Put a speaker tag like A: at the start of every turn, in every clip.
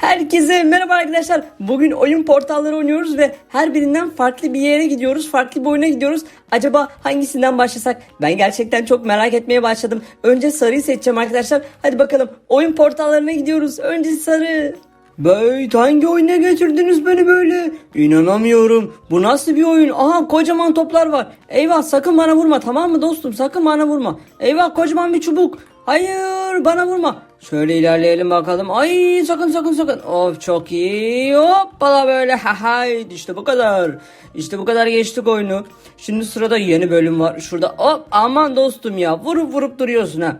A: Herkese merhaba arkadaşlar. Bugün oyun portalları oynuyoruz ve her birinden farklı bir yere gidiyoruz. Farklı bir oyuna gidiyoruz. Acaba hangisinden başlasak? Ben gerçekten çok merak etmeye başladım. Önce sarıyı seçeceğim arkadaşlar. Hadi bakalım oyun portallarına gidiyoruz. Önce sarı. Beyt hangi oyuna getirdiniz beni böyle? İnanamıyorum. Bu nasıl bir oyun? Aha kocaman toplar var. Eyvah sakın bana vurma tamam mı dostum? Sakın bana vurma. Eyvah kocaman bir çubuk. Hayır bana vurma. Şöyle ilerleyelim bakalım. Ay sakın sakın sakın. Of çok iyi. Hoppala böyle. Hay işte bu kadar. İşte bu kadar geçtik oyunu. Şimdi sırada yeni bölüm var. Şurada hop aman dostum ya. Vurup vurup duruyorsun ha.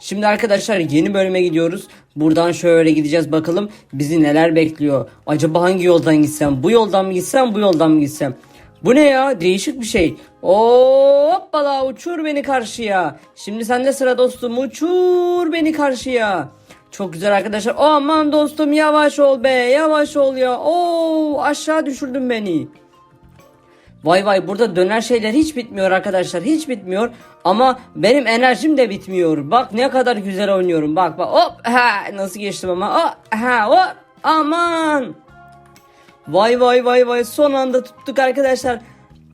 A: Şimdi arkadaşlar yeni bölüme gidiyoruz. Buradan şöyle gideceğiz bakalım bizi neler bekliyor. Acaba hangi yoldan gitsem? Bu yoldan mı gitsem? Bu yoldan mı gitsem? Bu ne ya? Değişik bir şey. Hoppala uçur beni karşıya. Şimdi sende sıra dostum. Uçur beni karşıya. Çok güzel arkadaşlar. Aman dostum yavaş ol be. Yavaş ol ya. Oo aşağı düşürdün beni. Vay vay burada döner şeyler hiç bitmiyor arkadaşlar. Hiç bitmiyor. Ama benim enerjim de bitmiyor. Bak ne kadar güzel oynuyorum. Bak bak hop ha nasıl geçtim ama hop ha hop aman. Vay vay vay vay son anda tuttuk arkadaşlar.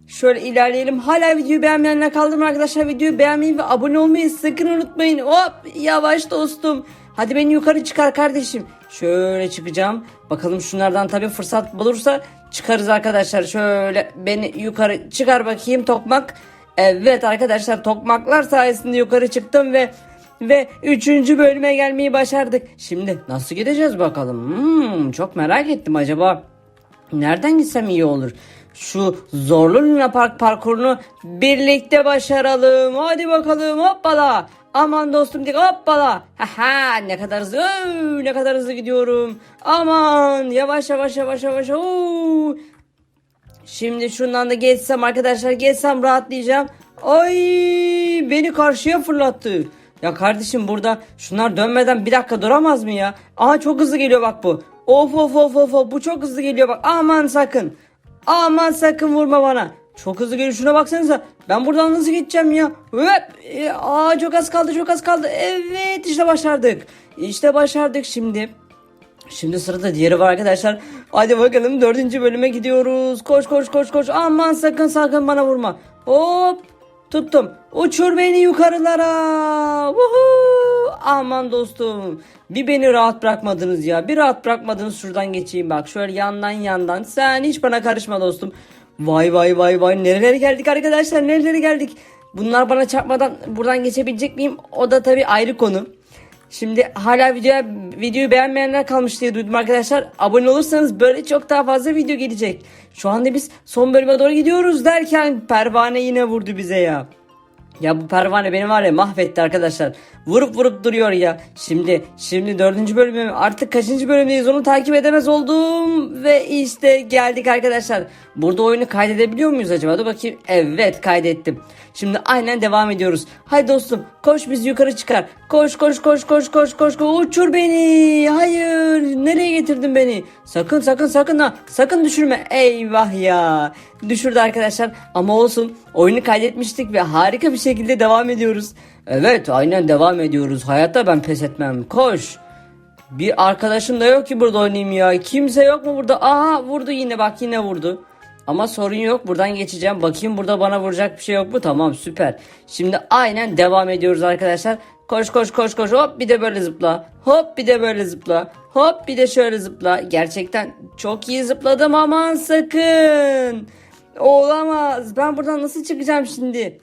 A: Şöyle ilerleyelim. Hala videoyu beğenmeyenler kaldı mı arkadaşlar? Videoyu beğenmeyi ve abone olmayı sakın unutmayın. Hop yavaş dostum. Hadi beni yukarı çıkar kardeşim. Şöyle çıkacağım. Bakalım şunlardan tabii fırsat bulursa çıkarız arkadaşlar. Şöyle beni yukarı çıkar bakayım tokmak. Evet arkadaşlar tokmaklar sayesinde yukarı çıktım ve ve üçüncü bölüme gelmeyi başardık. Şimdi nasıl gideceğiz bakalım? Hmm, çok merak ettim acaba. Nereden gitsem iyi olur? Şu zorlu Luna Park parkurunu birlikte başaralım. Hadi bakalım hoppala. Aman dostum dik hoppala. Haha ne kadar hızlı ne kadar hızlı gidiyorum. Aman yavaş yavaş yavaş yavaş. Oo. Şimdi şundan da geçsem arkadaşlar geçsem rahatlayacağım. Ay beni karşıya fırlattı. Ya kardeşim burada şunlar dönmeden bir dakika duramaz mı ya? Aha çok hızlı geliyor bak bu. Of of of of of bu çok hızlı geliyor bak. Aman sakın. Aman sakın vurma bana. Çok hızlı geliyor şuna baksanıza. Ben buradan nasıl geçeceğim ya? Hop. E, Aa çok az kaldı çok az kaldı. Evet işte başardık. İşte başardık şimdi. Şimdi sırada diğeri var arkadaşlar. Hadi bakalım dördüncü bölüme gidiyoruz. Koş koş koş koş. Aman sakın sakın bana vurma. Hop. Tuttum. Uçur beni yukarılara. Vuhuu. Aman dostum. Bir beni rahat bırakmadınız ya. Bir rahat bırakmadınız şuradan geçeyim bak. Şöyle yandan yandan. Sen hiç bana karışma dostum. Vay vay vay vay. Nerelere geldik arkadaşlar. Nerelere geldik. Bunlar bana çarpmadan buradan geçebilecek miyim? O da tabii ayrı konu. Şimdi hala videoya, videoyu beğenmeyenler kalmış diye duydum arkadaşlar. Abone olursanız böyle çok daha fazla video gelecek. Şu anda biz son bölüme doğru gidiyoruz derken pervane yine vurdu bize ya. Ya bu pervane beni var ya mahvetti arkadaşlar. Vurup vurup duruyor ya. Şimdi şimdi dördüncü bölümüm artık kaçıncı bölümdeyiz onu takip edemez oldum. Ve işte geldik arkadaşlar. Burada oyunu kaydedebiliyor muyuz acaba? Dur bakayım. Evet kaydettim. Şimdi aynen devam ediyoruz. Hay dostum koş bizi yukarı çıkar. Koş koş koş koş koş koş koş uçur beni. Hayır nereye getirdin beni? Sakın sakın sakın ha. Sakın düşürme. Eyvah ya. Düşürdü arkadaşlar ama olsun. Oyunu kaydetmiştik ve harika bir şekilde devam ediyoruz. Evet aynen devam ediyoruz. Hayatta ben pes etmem. Koş. Bir arkadaşım da yok ki burada oynayayım ya. Kimse yok mu burada? Aha vurdu yine bak yine vurdu. Ama sorun yok buradan geçeceğim. Bakayım burada bana vuracak bir şey yok mu? Tamam süper. Şimdi aynen devam ediyoruz arkadaşlar. Koş koş koş koş hop bir de böyle zıpla. Hop bir de böyle zıpla. Hop bir de şöyle zıpla. Gerçekten çok iyi zıpladım aman sakın. Olamaz. Ben buradan nasıl çıkacağım şimdi?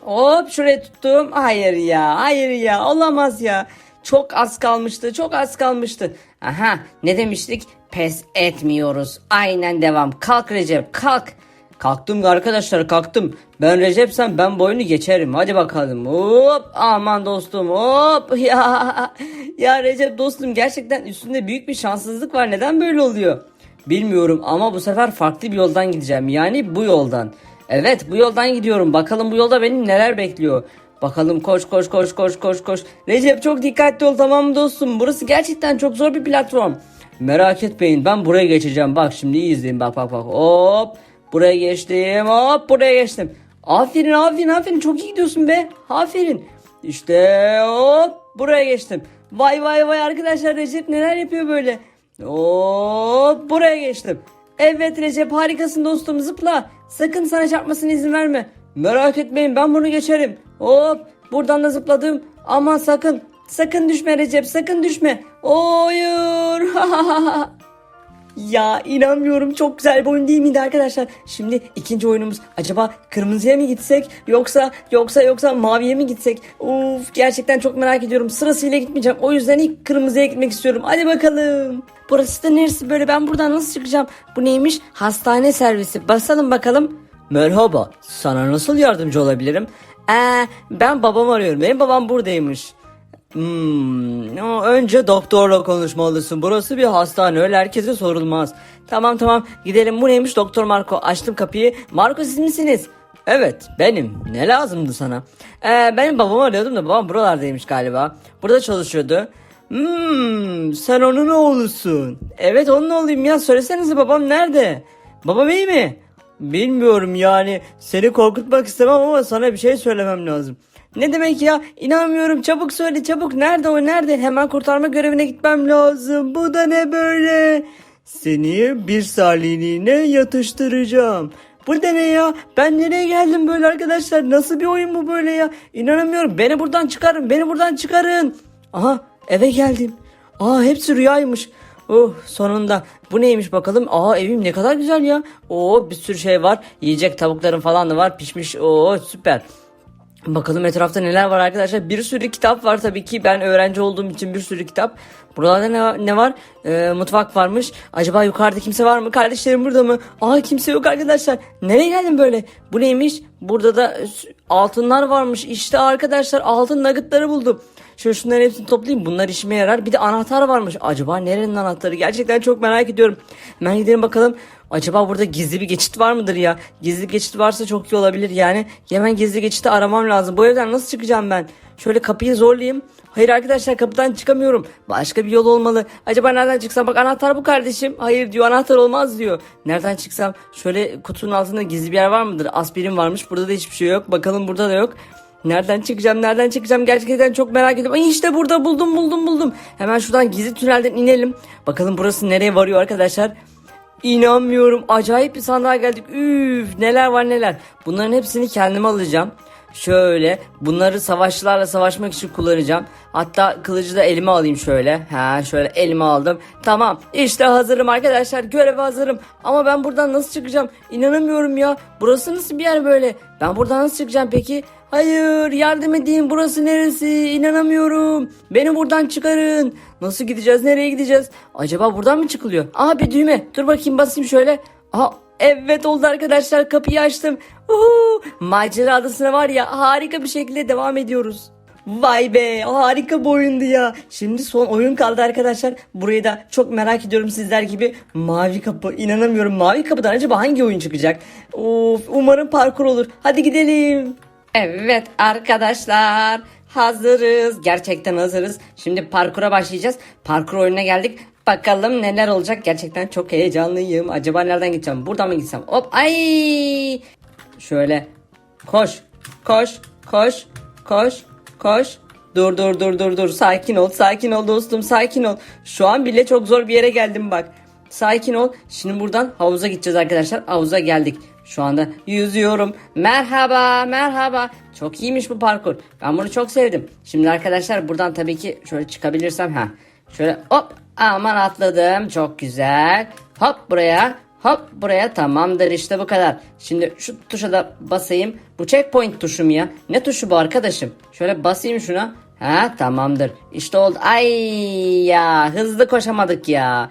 A: Hop şuraya tuttum. Hayır ya hayır ya olamaz ya. Çok az kalmıştı çok az kalmıştı. Aha ne demiştik? Pes etmiyoruz. Aynen devam. Kalk Recep kalk. Kalktım arkadaşlar kalktım. Ben Recep'sem ben boyunu geçerim. Hadi bakalım. Hop aman dostum hop ya. Ya Recep dostum gerçekten üstünde büyük bir şanssızlık var. Neden böyle oluyor? Bilmiyorum ama bu sefer farklı bir yoldan gideceğim. Yani bu yoldan. Evet bu yoldan gidiyorum. Bakalım bu yolda beni neler bekliyor. Bakalım koş koş koş koş koş koş. Recep çok dikkatli ol tamam mı dostum? Burası gerçekten çok zor bir platform. Merak etmeyin ben buraya geçeceğim. Bak şimdi iyi izleyin bak bak bak. Hop buraya geçtim hop buraya geçtim. Aferin aferin aferin çok iyi gidiyorsun be. Aferin. İşte hop buraya geçtim. Vay vay vay arkadaşlar Recep neler yapıyor böyle. Hop buraya geçtim. Evet Recep harikasın dostum zıpla. Sakın sana çarpmasına izin verme. Merak etmeyin ben bunu geçerim. Hop buradan da zıpladım. Ama sakın sakın düşme Recep sakın düşme. Hayır. Ya inanmıyorum çok güzel bir oyun değil miydi arkadaşlar? Şimdi ikinci oyunumuz acaba kırmızıya mı gitsek yoksa yoksa yoksa maviye mi gitsek? Uf gerçekten çok merak ediyorum. Sırasıyla gitmeyeceğim. O yüzden ilk kırmızıya gitmek istiyorum. Hadi bakalım. Burası da neresi böyle? Ben buradan nasıl çıkacağım? Bu neymiş? Hastane servisi. Basalım bakalım. Merhaba. Sana nasıl yardımcı olabilirim? Ee, ben babam arıyorum. Benim babam buradaymış. Hmm, önce doktorla konuşmalısın. Burası bir hastane öyle herkese sorulmaz. Tamam tamam gidelim. Bu neymiş doktor Marco? Açtım kapıyı. Marco siz misiniz? Evet benim. Ne lazımdı sana? Ee, benim babamı arıyordum da babam buralardaymış galiba. Burada çalışıyordu. Hmm, sen onun oğlusun. Evet onun oğluyum ya. Söylesenize babam nerede? Babam iyi mi? Bilmiyorum yani. Seni korkutmak istemem ama sana bir şey söylemem lazım. Ne demek ya? İnanmıyorum. Çabuk söyle çabuk. Nerede o nerede? Hemen kurtarma görevine gitmem lazım. Bu da ne böyle? Seni bir saliliğine yatıştıracağım. Bu da ne ya? Ben nereye geldim böyle arkadaşlar? Nasıl bir oyun bu böyle ya? İnanamıyorum. Beni buradan çıkarın. Beni buradan çıkarın. Aha eve geldim. Aa hepsi rüyaymış. Oh sonunda. Bu neymiş bakalım? Aa evim ne kadar güzel ya. Oo bir sürü şey var. Yiyecek tavuklarım falan da var. Pişmiş. Oo süper. Bakalım etrafta neler var arkadaşlar. Bir sürü kitap var tabii ki. Ben öğrenci olduğum için bir sürü kitap. Buralarda ne, ne var? Ee, mutfak varmış. Acaba yukarıda kimse var mı? Kardeşlerim burada mı? Aa kimse yok arkadaşlar. Nereye geldim böyle? Bu neymiş? Burada da altınlar varmış. İşte arkadaşlar altın nuggetları buldum. Şöyle şunların hepsini toplayayım. Bunlar işime yarar. Bir de anahtar varmış. Acaba nerenin anahtarı? Gerçekten çok merak ediyorum. Hemen gidelim bakalım. Acaba burada gizli bir geçit var mıdır ya? Gizli geçit varsa çok iyi olabilir yani. Hemen gizli geçiti aramam lazım. Bu evden nasıl çıkacağım ben? Şöyle kapıyı zorlayayım. Hayır arkadaşlar kapıdan çıkamıyorum. Başka bir yol olmalı. Acaba nereden çıksam? Bak anahtar bu kardeşim. Hayır diyor anahtar olmaz diyor. Nereden çıksam? Şöyle kutunun altında gizli bir yer var mıdır? Aspirin varmış. Burada da hiçbir şey yok. Bakalım burada da yok. Nereden çıkacağım nereden çıkacağım gerçekten çok merak ediyorum. Ay işte burada buldum buldum buldum. Hemen şuradan gizli tünelden inelim. Bakalım burası nereye varıyor arkadaşlar. İnanmıyorum acayip bir sandığa geldik. Üf neler var neler. Bunların hepsini kendime alacağım. Şöyle bunları savaşçılarla savaşmak için kullanacağım. Hatta kılıcı da elime alayım şöyle. Ha şöyle elime aldım. Tamam işte hazırım arkadaşlar göreve hazırım. Ama ben buradan nasıl çıkacağım? İnanamıyorum ya. Burası nasıl bir yer böyle? Ben buradan nasıl çıkacağım peki? Hayır yardım edin burası neresi? İnanamıyorum. Beni buradan çıkarın. Nasıl gideceğiz? Nereye gideceğiz? Acaba buradan mı çıkılıyor? Aa bir düğme. Dur bakayım basayım şöyle. Aa Evet oldu arkadaşlar kapıyı açtım. Uhu, macera adasına var ya harika bir şekilde devam ediyoruz. Vay be harika bir oyundu ya. Şimdi son oyun kaldı arkadaşlar. Burayı da çok merak ediyorum sizler gibi. Mavi kapı inanamıyorum. Mavi kapıdan acaba hangi oyun çıkacak? Of umarım parkur olur. Hadi gidelim. Evet arkadaşlar hazırız. Gerçekten hazırız. Şimdi parkura başlayacağız. Parkur oyununa geldik. Bakalım neler olacak. Gerçekten çok heyecanlıyım. Acaba nereden gideceğim? Buradan mı gitsem? Hop ay. Şöyle koş koş koş koş koş. Dur dur dur dur dur. Sakin ol sakin ol dostum sakin ol. Şu an bile çok zor bir yere geldim bak. Sakin ol. Şimdi buradan havuza gideceğiz arkadaşlar. Havuza geldik. Şu anda yüzüyorum. Merhaba, merhaba. Çok iyiymiş bu parkur. Ben bunu çok sevdim. Şimdi arkadaşlar buradan tabii ki şöyle çıkabilirsem ha. Şöyle hop aman atladım. Çok güzel. Hop buraya. Hop buraya tamamdır işte bu kadar. Şimdi şu tuşa da basayım. Bu checkpoint tuşu mu ya? Ne tuşu bu arkadaşım? Şöyle basayım şuna. Ha tamamdır. İşte oldu. Ay ya hızlı koşamadık ya.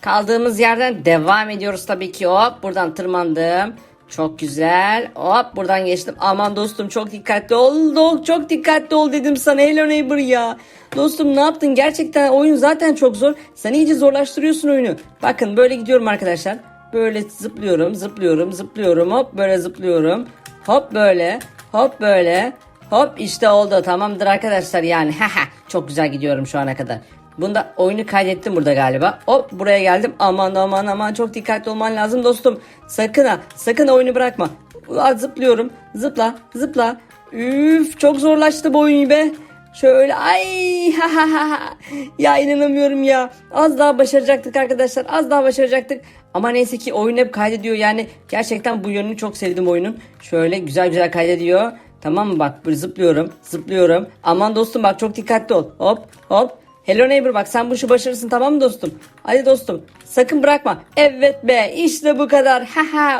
A: Kaldığımız yerden devam ediyoruz tabii ki. Hop buradan tırmandım. Çok güzel. Hop buradan geçtim. Aman dostum çok dikkatli ol. Dog çok dikkatli ol dedim sana Hello Neighbor ya. Dostum ne yaptın? Gerçekten oyun zaten çok zor. Sen iyice zorlaştırıyorsun oyunu. Bakın böyle gidiyorum arkadaşlar. Böyle zıplıyorum, zıplıyorum, zıplıyorum. Hop böyle zıplıyorum. Hop böyle. Hop böyle. Hop işte oldu. Tamamdır arkadaşlar yani. çok güzel gidiyorum şu ana kadar. Bunda oyunu kaydettim burada galiba. Hop buraya geldim. Aman aman aman çok dikkatli olman lazım dostum. Sakın ha sakın oyunu bırakma. Ulan zıplıyorum. Zıpla zıpla. Üf çok zorlaştı bu oyun be. Şöyle ay ha ha ha. Ya inanamıyorum ya. Az daha başaracaktık arkadaşlar. Az daha başaracaktık. Ama neyse ki oyun hep kaydediyor. Yani gerçekten bu yönünü çok sevdim oyunun. Şöyle güzel güzel kaydediyor. Tamam mı bak zıplıyorum zıplıyorum. Aman dostum bak çok dikkatli ol. Hop hop. Hello neighbor bak sen bu işi başarırsın tamam mı dostum? Hadi dostum sakın bırakma. Evet be işte bu kadar. Haha